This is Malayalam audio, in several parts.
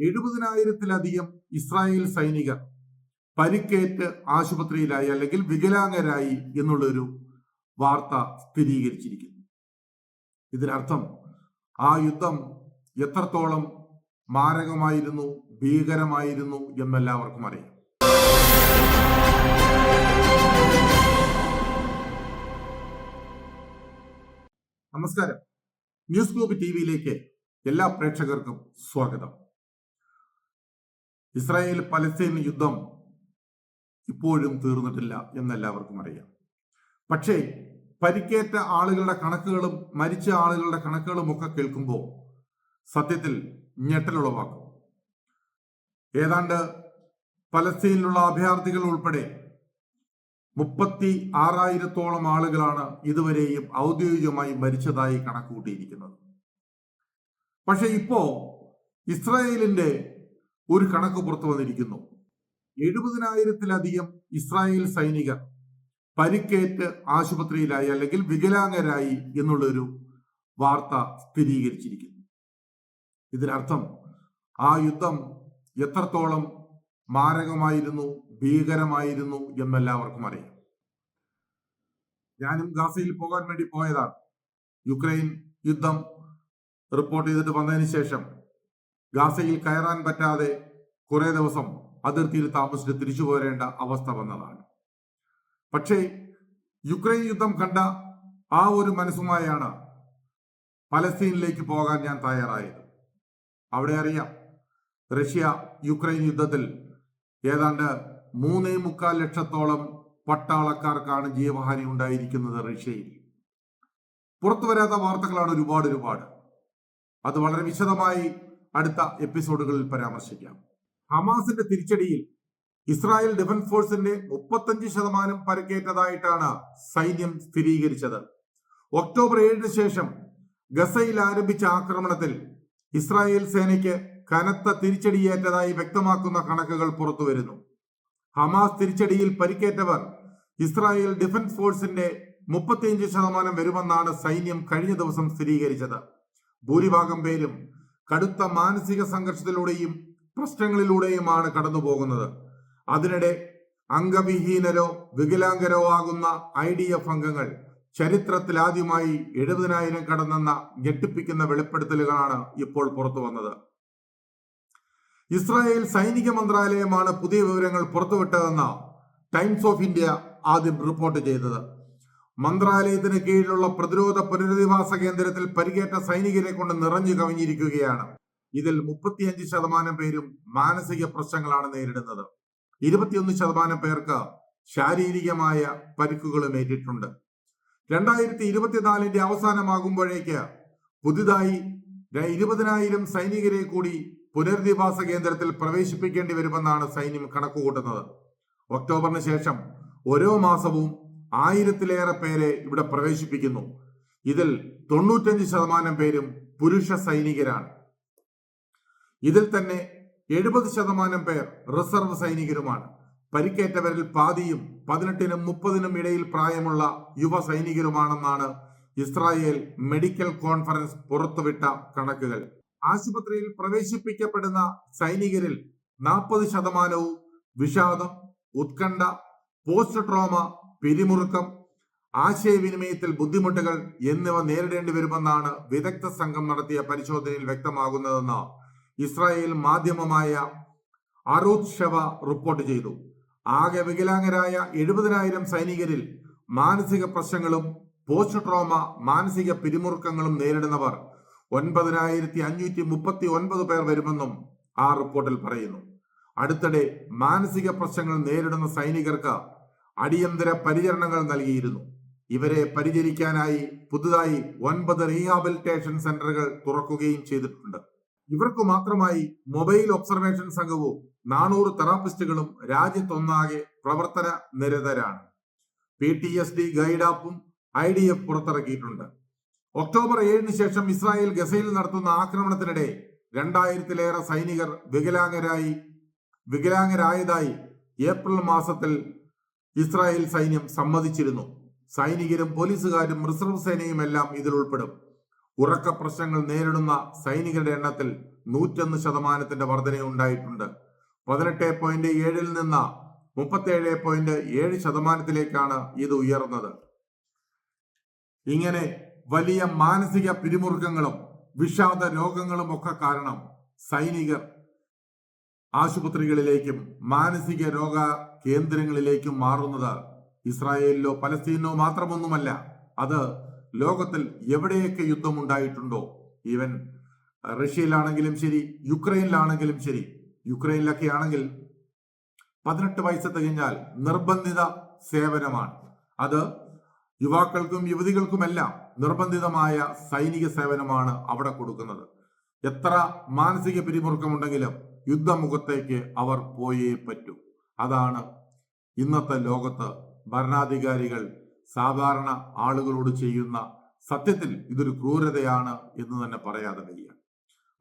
എഴുപതിനായിരത്തിലധികം ഇസ്രായേൽ സൈനികർ പരിക്കേറ്റ് ആശുപത്രിയിലായി അല്ലെങ്കിൽ വികലാംഗരായി എന്നുള്ളൊരു വാർത്ത സ്ഥിരീകരിച്ചിരിക്കുന്നു. ഇതിനർത്ഥം ആ യുദ്ധം എത്രത്തോളം മാരകമായിരുന്നു ഭീകരമായിരുന്നു എന്നെല്ലാവർക്കും അറിയാം. നമസ്കാരം. ന്യൂസ് ഗ്ലോബ് ടി വിയിലേക്ക് എല്ലാ പ്രേക്ഷകർക്കും സ്വാഗതം. ഇസ്രായേൽ പലസ്തീൻ യുദ്ധം ഇപ്പോഴും തീർന്നിട്ടില്ല എന്നെല്ലാവർക്കും അറിയാം. പക്ഷേ പരിക്കേറ്റ ആളുകളുടെ കണക്കുകളും മരിച്ച ആളുകളുടെ കണക്കുകളും ഒക്കെ കേൾക്കുമ്പോൾ സത്യത്തിൽ ഞെട്ടലുളവാക്കും ഏതാണ്ട് പലസ്തീനിലുള്ള അഭയാർത്ഥികൾ ഉൾപ്പെടെ മുപ്പത്തി ആറായിരത്തോളം ആളുകളാണ് ഇതുവരെയും ഔദ്യോഗികമായി മരിച്ചതായി കണക്കുകൂട്ടിയിരിക്കുന്നത്. പക്ഷെ ഇപ്പോ ഇസ്രായേലിന്റെ ഒരു കണക്ക് പുറത്തു വന്നിരിക്കുന്നു. എഴുപതിനായിരത്തിലധികം ഇസ്രായേൽ സൈനികർ പരിക്കേറ്റ് ആശുപത്രിയിലായി അല്ലെങ്കിൽ വികലാംഗരായി എന്നുള്ളൊരു വാർത്ത സ്ഥിരീകരിച്ചിരിക്കുന്നു. ഇതിനർത്ഥം ആ യുദ്ധം എത്രത്തോളം മാരകമായിരുന്നു ഭീകരമായിരുന്നു എന്നെല്ലാവർക്കും അറിയാം. ഞാനും ഗാസയിൽ പോകാൻ വേണ്ടി പോയതാണ്. യുക്രൈൻ യുദ്ധം റിപ്പോർട്ട് ചെയ്തിട്ട് വന്നതിന് ശേഷം ഗാസയിൽ കയറാൻ പറ്റാതെ കുറെ ദിവസം അതിർത്തിയിൽ താമസിച്ച് തിരിച്ചു പോരേണ്ട അവസ്ഥ വന്നതാണ്. പക്ഷേ യുക്രൈൻ യുദ്ധം കണ്ട ആ ഒരു മനസ്സുമായാണ് പലസ്തീനിലേക്ക് പോകാൻ ഞാൻ തയ്യാറായത്. അവിടെ അറിയാം റഷ്യ യുക്രൈൻ യുദ്ധത്തിൽ ഏതാണ്ട് മൂന്നേ മുക്കാൽ ലക്ഷത്തോളം പട്ടാളക്കാർക്കാണ് ജീവഹാനി ഉണ്ടായിരിക്കുന്നത് റഷ്യയിൽ. പുറത്തു വരാത്ത വാർത്തകളാണ് ഒരുപാട് ഒരുപാട്. അത് വളരെ വിശദമായി അടുത്ത എപ്പിസോഡുകളിൽ പരാമർശിക്കാം. ഹമാസിന്റെ തിരിച്ചടിയിൽ ഇസ്രായേൽ ഡിഫൻസ് ഫോഴ്സിന്റെ മുപ്പത്തഞ്ച് ശതമാനം പരിക്കേറ്റതായിട്ടാണ് സൈന്യം സ്ഥിരീകരിച്ചത്. ഒക്ടോബർ ഏഴിന് ശേഷം ഗസയിൽ ആരംഭിച്ച ആക്രമണത്തിൽ ഇസ്രായേൽ സേനയ്ക്ക് കനത്ത തിരിച്ചടിയേറ്റതായി വ്യക്തമാക്കുന്ന കണക്കുകൾ പുറത്തുവരുന്നു. ഹമാസ് തിരിച്ചടിയിൽ പരിക്കേറ്റവർ ഇസ്രായേൽ ഡിഫൻസ് ഫോഴ്സിന്റെ മുപ്പത്തിയഞ്ച് ശതമാനം വരുമെന്നാണ് സൈന്യം കഴിഞ്ഞ ദിവസം സ്ഥിരീകരിച്ചത്. ഭൂരിഭാഗം പേരും കടുത്ത മാനസിക സംഘർഷത്തിലൂടെയും പ്രശ്നങ്ങളിലൂടെയുമാണ് കടന്നു പോകുന്നത് അതിനിടെ അംഗവിഹീനരോ വികലാംഗരോ ആകുന്ന ഐ ഡി എഫ് അംഗങ്ങൾ ചരിത്രത്തിൽ ആദ്യമായി എഴുപതിനായിരം കടന്നെന്ന ഞെട്ടിപ്പിക്കുന്ന വെളിപ്പെടുത്തലുകളാണ് ഇപ്പോൾ പുറത്തു വന്നത്. ഇസ്രായേൽ സൈനിക മന്ത്രാലയമാണ് പുതിയ വിവരങ്ങൾ പുറത്തുവിട്ടതെന്ന് ടൈംസ് ഓഫ് ഇന്ത്യ ആദ്യം റിപ്പോർട്ട് ചെയ്തത്. മന്ത്രാലയത്തിന് കീഴിലുള്ള പ്രതിരോധ പുനരധിവാസ കേന്ദ്രത്തിൽ പരിക്കേറ്റ സൈനികരെ കൊണ്ട് നിറഞ്ഞു കവിഞ്ഞിരിക്കുകയാണ്. ഇതിൽ മുപ്പത്തിയഞ്ച് ശതമാനം പേരും മാനസിക പ്രശ്നങ്ങളാണ് നേരിടുന്നത്. ഇരുപത്തിയൊന്ന് ശതമാനം പേർക്ക് ശാരീരികമായ പരിക്കുകളും ഏറ്റിട്ടുണ്ട്. രണ്ടായിരത്തി ഇരുപത്തിനാലിന്റെ അവസാനമാകുമ്പോഴേക്ക് പുതുതായി ഇരുപതിനായിരം സൈനികരെ കൂടി പുനരധിവാസ കേന്ദ്രത്തിൽ പ്രവേശിപ്പിക്കേണ്ടി വരുമെന്നാണ് സൈന്യം കണക്കുകൂട്ടുന്നത്. ഒക്ടോബറിന് ശേഷം ഓരോ മാസവും ആയിരത്തിലേറെ പേരെ ഇവിടെ പ്രവേശിപ്പിക്കുന്നു. ഇതിൽ തൊണ്ണൂറ്റഞ്ച് ശതമാനം പേരും പുരുഷ സൈനികരാണ്. ഇതിൽ തന്നെ എഴുപത് ശതമാനം പേർ റിസർവ് സൈനികരുമാണ്. പരിക്കേറ്റവരിൽ പാതിയും പതിനെട്ടിനും മുപ്പതിനും ഇടയിൽ പ്രായമുള്ള യുവ സൈനികരുമാണെന്നാണ് ഇസ്രായേൽ മെഡിക്കൽ കോൺഫറൻസ് പുറത്തുവിട്ട കണക്കുകൾ. ആശുപത്രിയിൽ പ്രവേശിപ്പിക്കപ്പെടുന്ന സൈനികരിൽ നാൽപ്പത് ശതമാനവും വിഷാദം ഉത്കണ്ഠ പോസ്റ്റ് ട്രോമ പിരിമുറുക്കം ആശയവിനിമയത്തിൽ ബുദ്ധിമുട്ടുകൾ എന്നിവ നേരിടേണ്ടി വരുമെന്നാണ് വിദഗ്ധ സംഘം നടത്തിയ പരിശോധനയിൽ വ്യക്തമാകുന്നതെന്ന് ഇസ്രായേൽ മാധ്യമമായ അറൂത് ഷവ റിപ്പോർട്ട് ചെയ്തു. ആകെ വികലാംഗരായ എഴുപതിനായിരം സൈനികരിൽ മാനസിക പ്രശ്നങ്ങളും പോസ്റ്റ് ട്രോമ മാനസിക പിരിമുറുക്കങ്ങളും നേരിടുന്നവർ ഒൻപതിനായിരത്തി അഞ്ഞൂറ്റി മുപ്പത്തി ഒൻപത് പേർ വരുമെന്നും ആ റിപ്പോർട്ടിൽ പറയുന്നു. അടുത്തിടെ മാനസിക പ്രശ്നങ്ങൾ നേരിടുന്ന സൈനികർക്ക് അടിയന്തര പരിചരണങ്ങൾ നൽകിയിരുന്നു. ഇവരെ പരിചരിക്കാനായി പുതുതായി ഒൻപത് റീഹാബിലിറ്റേഷൻ സെന്ററുകൾ തുറക്കുകയും ചെയ്തിട്ടുണ്ട്. ഇവർക്ക് മാത്രമായി മൊബൈൽ ഒബ്സർവേഷൻ സംഘവും നാനൂറ് തെറാപ്പിസ്റ്റുകളും രാജ്യത്തൊന്നാകെ പ്രവർത്തന നിരതരാണ്. P T S D guide ആപ്പും ഐ ഡി എഫ് പുറത്തിറക്കിയിട്ടുണ്ട്. ഒക്ടോബർ ഏഴിന് ശേഷം ഇസ്രായേൽ ഗസയിൽ നടത്തുന്ന ആക്രമണത്തിനിടെ രണ്ടായിരത്തിലേറെ സൈനികർ വികലാംഗരായി വികലാംഗരായതായി ഏപ്രിൽ മാസത്തിൽ ഇസ്രായേൽ സൈന്യം സമ്മതിച്ചിരുന്നു. സൈനികരും പോലീസുകാരും റിസർവ് സേനയും എല്ലാം ഇതിൽ ഉൾപ്പെടും. ഉറക്ക പ്രശ്നങ്ങൾ നേരിടുന്ന സൈനികരുടെ എണ്ണത്തിൽ നൂറ്റൊന്ന് ശതമാനത്തിന്റെ വർധനയുണ്ടായിട്ടുണ്ട് പതിനെട്ട് പോയിന്റ് ഏഴിൽ നിന്ന് മുപ്പത്തേഴ് പോയിന്റ് ഏഴ് ശതമാനത്തിലേക്കാണ് ഇത് ഉയർന്നത്. ഇങ്ങനെ വലിയ മാനസിക പിരിമുറുക്കങ്ങളും വിഷാദ രോഗങ്ങളും ഒക്കെ കാരണം സൈനികർ ആശുപത്രികളിലേക്കും മാനസിക രോഗ കേന്ദ്രങ്ങളിലേക്കും മാറുന്നത് ഇസ്രായേലിലോ പലസ്തീനിലോ മാത്രമൊന്നുമല്ല. അത് ലോകത്തിൽ എവിടെയൊക്കെ യുദ്ധം ഉണ്ടായിട്ടുണ്ടോ ഈവൻ റഷ്യയിലാണെങ്കിലും ശരി യുക്രൈനിലാണെങ്കിലും ശരി. യുക്രൈനിലൊക്കെ ആണെങ്കിൽ പതിനെട്ട് വയസ്സ് തികഞ്ഞാൽ നിർബന്ധിത സേവനമാണ്. അത് യുവാക്കൾക്കും യുവതികൾക്കുമെല്ലാം നിർബന്ധിതമായ സൈനിക സേവനമാണ് അവിടെ കൊടുക്കുന്നത്. എത്ര മാനസിക പിരിമുറുക്കമുണ്ടെങ്കിലും യുദ്ധമുഖത്തേക്ക് അവർ പോയേ പറ്റൂ. അതാണ് ഇന്നത്തെ ലോകത്ത് ഭരണാധികാരികൾ സാധാരണ ആളുകളോട് ചെയ്യുന്ന സത്യത്തിൽ ഇതൊരു ക്രൂരതയാണ് എന്ന് തന്നെ പറയാതെ വയ്യ.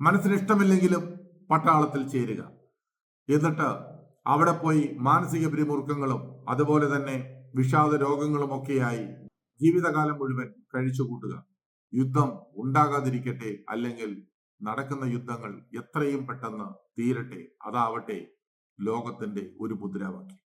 മനസ്സിന് ഇഷ്ടമില്ലെങ്കിലും പട്ടാളത്തിൽ ചേരുക. എന്നിട്ട് അവിടെ പോയി മാനസിക പിരിമുറുക്കങ്ങളും അതുപോലെ തന്നെ വിഷാദ രോഗങ്ങളും ഒക്കെയായി ജീവിതകാലം മുഴുവൻ കഴിച്ചു കൂട്ടുക യുദ്ധം ഉണ്ടാകാതിരിക്കട്ടെ അല്ലെങ്കിൽ നടക്കുന്ന യുദ്ധങ്ങൾ എത്രയും പെട്ടെന്ന് തീരട്ടെ. അതാവട്ടെ. ലോകത്തിന്റെ ഒരു മുദ്രാവാക്യം.